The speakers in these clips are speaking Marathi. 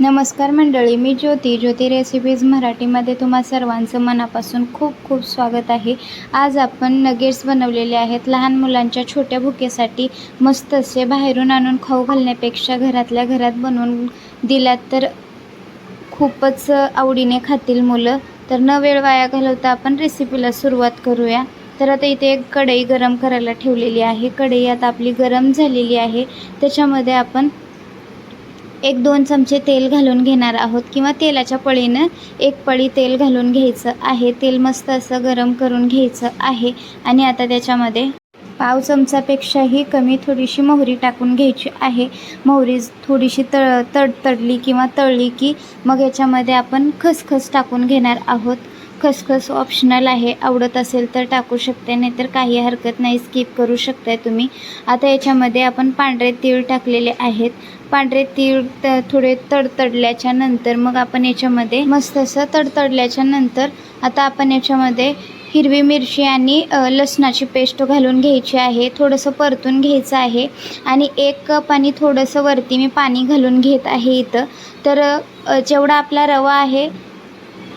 नमस्कार मंडळी मी ज्योती. ज्योती रेसिपीज मराठीमध्ये तुम्हा सर्वांचं मनापासून खूप खूप स्वागत आहे. आज आपण नगेट्स बनवलेले आहेत. लहान मुलांच्या छोट्या भुकेसाठी मस्त असे बाहेरून आणून खाऊ घालण्यापेक्षा घरातल्या घरात बनवून दिलात तर खूपच आवडीने खातील मुलं. तर न वेळ वाया घालवता आपण रेसिपीला सुरुवात करूया. तर आता इथे एक कढई गरम करायला ठेवलेली आहे. कढई आता आपली गरम झालेली आहे. त्याच्यामध्ये आपण एक दोन चमचे तेल घालून घेणार आहोत किंवा तेलाच्या पळीनं एक पळी तेल घालून घ्यायचं आहे. तेल मस्त असं गरम करून घ्यायचं आहे. आणि आता त्याच्यामध्ये पाव चमचापेक्षाही कमी थोडीशी मोहरी टाकून घ्यायची आहे. मोहरी थोडीशी तळ तडतडली किंवा तळली की मग याच्यामध्ये आपण खसखस टाकून घेणार आहोत. खसखस ऑप्शनल आहे. आवडत असेल तर टाकू शकते नाहीतर काही हरकत नाही. स्किप करू शकताय तुम्ही. आता याच्यामध्ये आपण पांढरे तीळ टाकलेले आहेत. पांढरे तीळ थोडे तडतडल्याच्या नंतर मग आपण याच्यामध्ये मस्त असं तडतडल्याच्या नंतर आता आपण याच्यामध्ये हिरवी मिरची आणि लसणाची पेस्ट घालून घ्यायची आहे. थोडंसं परतून घ्यायचं आहे. आणि एक कप आणि थोडंसं वरती मी पाणी घालून घेत आहे इथं. तर जेवढा आपला रवा आहे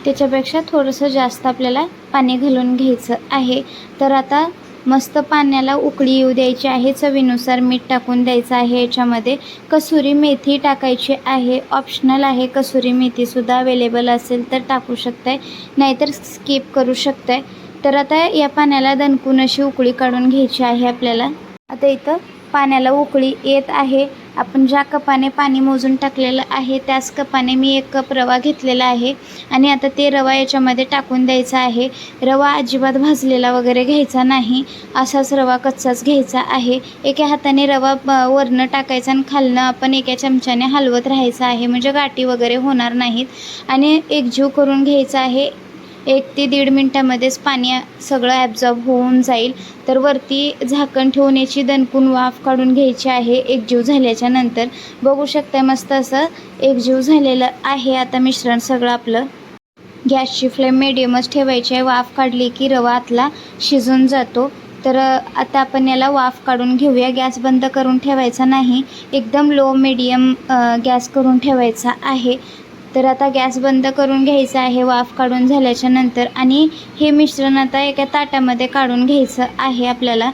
त्याच्यापेक्षा थोडंसं जास्त आपल्याला पाणी घालून घ्यायचं आहे. तर आता मस्त पाण्याला उकळी येऊ द्यायची आहे. चवीनुसार मीठ टाकून द्यायचं आहे. याच्यामध्ये कसुरी मेथी टाकायची आहे. ऑप्शनल आहे कसुरी मेथीसुद्धा अवेलेबल असेल तर टाकू शकताय. नाहीतर स्किप करू शकताय. तर आता या पाण्याला दणकून अशी उकळी काढून घ्यायची आहे आपल्याला. आता इथं पाण्याला उकळी येत आहे. आपण ज्या कपाने पाणी मोजून टाकलेलं आहे त्याच कपाने मी एक कप रवा घेतलेला आहे आणि आता ते रवा याच्यामध्ये टाकून द्यायचा आहे. रवा अजिबात भाजलेला वगैरे घ्यायचा नाही. असाच रवा कच्चाच घ्यायचा आहे. एका हाताने रवा वरनं टाकायचा आणि खालनं आपण एका चमच्याने हलवत राहायचं आहे. म्हणजे गाठी वगैरे होणार नाहीत. आणि एकजीव करून घ्यायचा आहे. एक ते दीड मिनटामध्येच पाणी सगळं ॲब्झॉर्ब होऊन जाईल. तर वरती झाकण ठेवून याची दणकून वाफ काढून घ्यायची आहे. एकजीव झाल्याच्यानंतर. बघू शकता मस्त असं एकजीव झालेलं आहे. आता मिश्रण सगळं आपलं. गॅसची फ्लेम मिडियमच ठेवायची आहे. वाफ काढली की रवा आतला शिजून जातो. तर आता आपण याला वाफ काढून घेऊया. गॅस बंद करून ठेवायचा नाही. एकदम लो मिडियम गॅस करून ठेवायचा आहे. तर आता गॅस बंद करून घ्यायचा आहे वाफ काढून झाल्याच्यानंतर. आणि हे मिश्रण आता एका ताटामध्ये काढून घ्यायचं आहे आपल्याला.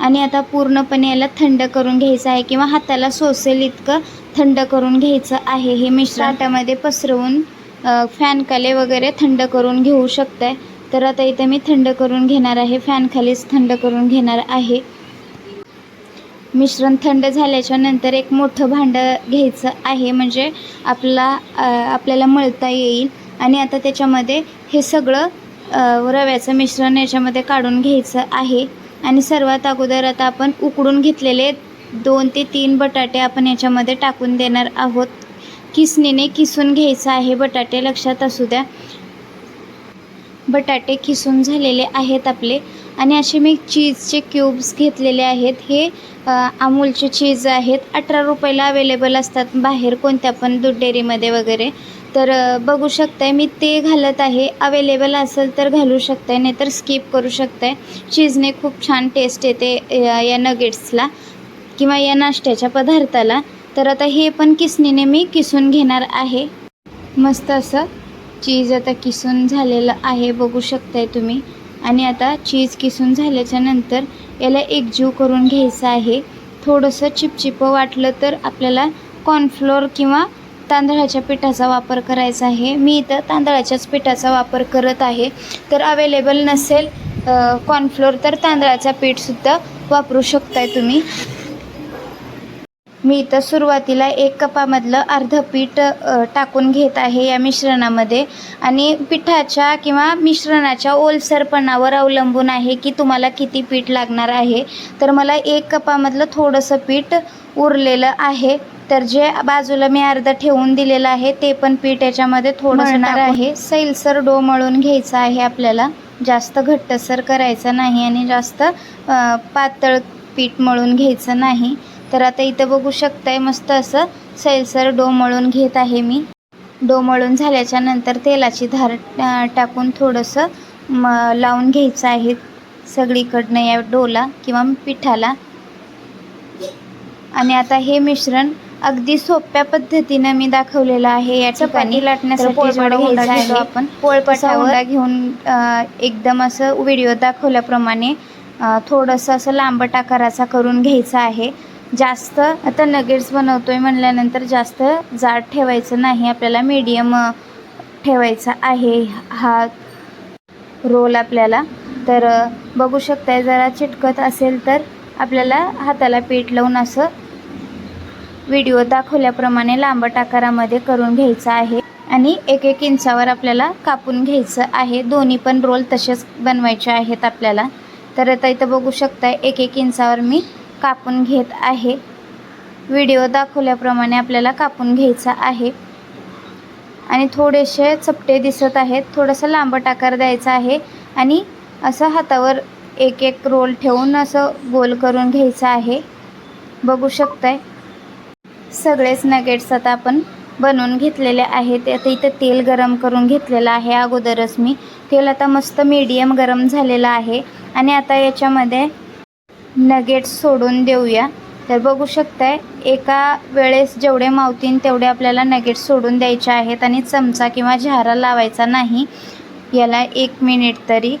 आणि आता पूर्णपणे याला थंड करून घ्यायचं आहे किंवा हाताला सोसेल इतकं थंड करून घ्यायचं आहे. हे मिश्रण ताटामध्ये पसरवून अ, फॅनखाली वगैरे थंड करून घेऊ शकताय. तर आता इथे मी थंड करून घेणार आहे फॅनखालीच थंड करून घेणार आहे. मिश्रण थंड झाल्याच्यानंतर एक मोठं भांडं घ्यायचं आहे. म्हणजे आपला आपल्याला मळता येईल. आणि आता त्याच्यामध्ये हे सगळं रव्याचं मिश्रण याच्यामध्ये काढून घ्यायचं आहे. आणि सर्वात अगोदर आता आपण उकडून घेतलेले दोन ते तीन बटाटे आपण याच्यामध्ये टाकून देणार आहोत. किसणीने किसून घ्यायचं आहे. बटाटे लक्षात असू द्या. बटाटे किसून झालेले आहेत आपले. आणि असे मी चीजचे क्यूब्स घेतलेले आहेत. हे अमूलचे चीज आहेत. अठरा रुपयाला अवेलेबल असतात. बाहेर कोणत्या पण दूध डेअरीमध्ये वगैरे. तर बघू शकताय मी ते घालत आहे. अवेलेबल असेल तर घालू शकताय नाहीतर स्किप करू शकताय. चीजने खूप छान टेस्ट येते या या नगेट्सला किंवा या नाश्त्याच्या पदार्थाला. तर आता हे पण किसणीने मी किसून घेणार आहे. मस्त असं चीज आता किसून झालेलं आहे बघू शकताय तुम्ही. आणि आता चीज किसून झाल्याच्यानंतर याला एकजीव करून घ्यायचं आहे. थोडंसं चिपचिपं वाटलं तर आपल्याला कॉर्नफ्लोअर किंवा तांदळाच्या पिठाचा वापर करायचा आहे. मी इथं तांदळाच्याच पिठाचा वापर करत आहे. तर अवेलेबल नसेल कॉर्नफ्लोअर तर तांदळाचा पीठसुद्धा वापरू शकताय तुम्ही. मी इथं सुरुवातीला एक कपामधलं अर्ध पीठ टाकून घेत आहे या मिश्रणामध्ये. आणि पिठाच्या किंवा मिश्रणाच्या ओलसरपणावर अवलंबून आहे की तुम्हाला किती पीठ लागणार आहे. तर मला एक कपामधलं थोडंसं पीठ उरलेलं आहे. तर जे बाजूला मी अर्ध ठेवून दिलेलं आहे ते पण पीठ याच्यामध्ये थोडं मळणार आहे सैलसर डो मळून घ्यायचा आहे आपल्याला. जास्त घट्टसर करायचं नाही आणि जास्त पातळ पीठ मळून घ्यायचं नाही. तर आता इथं बघू शकताय मस्त असं सैलसर डो मळून घेत आहे मी. डो मळून झाल्याच्यानंतर तेलाची धार टाकून थोडंसं म लावून घ्यायचं आहे. सगळीकडनं या डोला किंवा पिठाला. आणि आता हे मिश्रण अगदी सोप्या पद्धतीनं मी दाखवलेलं आहे. या ठिकाणी लाटण्यासाठी आपण, पोळपाटावर घेऊन एकदम असं व्हिडिओ दाखवल्याप्रमाणे थोडंसं असं लांबट आकाराचा करून घ्यायचा आहे. जास्त आता नगेट्स बनवतो आहे म्हणल्यानंतर जास्त जाड ठेवायचं नाही. आपल्याला मीडियम ठेवायचा आहे हा रोल आपल्याला. तर बघू शकताय जरा चिटकत असेल तर आपल्याला हाताला पीठ लावून असं व्हिडिओ दाखवल्याप्रमाणे लांबट आकारामध्ये करून घ्यायचं आहे. आणि एक एक इंचावर आपल्याला कापून घ्यायचं आहे. दोन्ही पण रोल तसेच बनवायचे आहेत आपल्याला. तर आता इथं बघू शकताय एक एक इंचावर मी कापून घेत आहे. व्हिडिओ दाखवल्याप्रमाणे आपल्याला कापून घ्यायचा आहे. आणि थोडेसे चपटे दिसत आहेत. थोडंसं लांबट आकार द्यायचा आहे. आणि असं हातावर एक एक रोल ठेवून असं गोल करून घ्यायचं आहे. बघू शकताय. सगळेच नगेट्स आता आपण बनवून घेतलेले आहेत. आता इथं तेल गरम करून घेतलेलं आहे. अगोदरच मी तेल आता मस्त मीडियम गरम झालेलं आहे. आणि आता याच्यामध्ये नगेट्स सोडून देऊया. तर बघू शकताय एका वेळेस जेवढे मावतीन तेवढे आपल्याला नगेट्स सोडून द्यायचे आहेत आणि चमचा किंवा झारा लावायचा नाही. याला एक मिनिट तरी.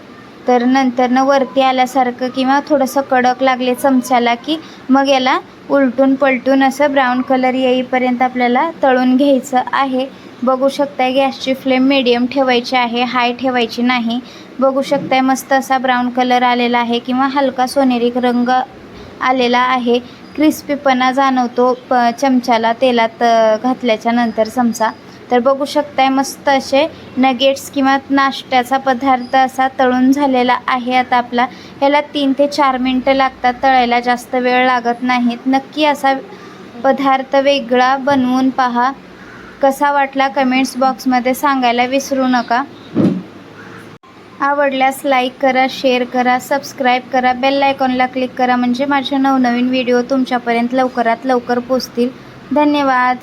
तर नंतरनं वरती आल्यासारखं किंवा थोडंसं कडक लागले चमच्याला की मग याला उलटून पलटून असं ब्राऊन कलर येईपर्यंत आपल्याला तळून घ्यायचं आहे. बघू शकताय गॅसची फ्लेम मिडियम ठेवायची आहे हाय ठेवायची नाही. बघू शकताय मस्त असा ब्राऊन कलर आलेला आहे किंवा हलका सोनेरी रंग आलेला आहे. क्रिस्पीपणा जाणवतो प चमच्याला तेलात घातल्याच्या नंतर चमचा. तर बघू शकताय मस्त असे नगेट्स किंवा नाश्त्याचा पदार्थ असा तळून झालेला आहे आता आपला. ह्याला तीन ते चार मिनटं लागतात तळायला जास्त वेळ लागत नाहीत. नक्की असा पदार्थ वेगळा बनवून पहा. कसा वाटला कमेंट्स बॉक्समध्ये सांगायला विसरू नका. आवडल्यास लाईक करा शेअर करा सबस्क्राईब करा बेल आयकॉनला क्लिक करा म्हणजे माझे नवनवीन व्हिडिओ तुमच्यापर्यंत लवकरात लवकर पोचतील धन्यवाद.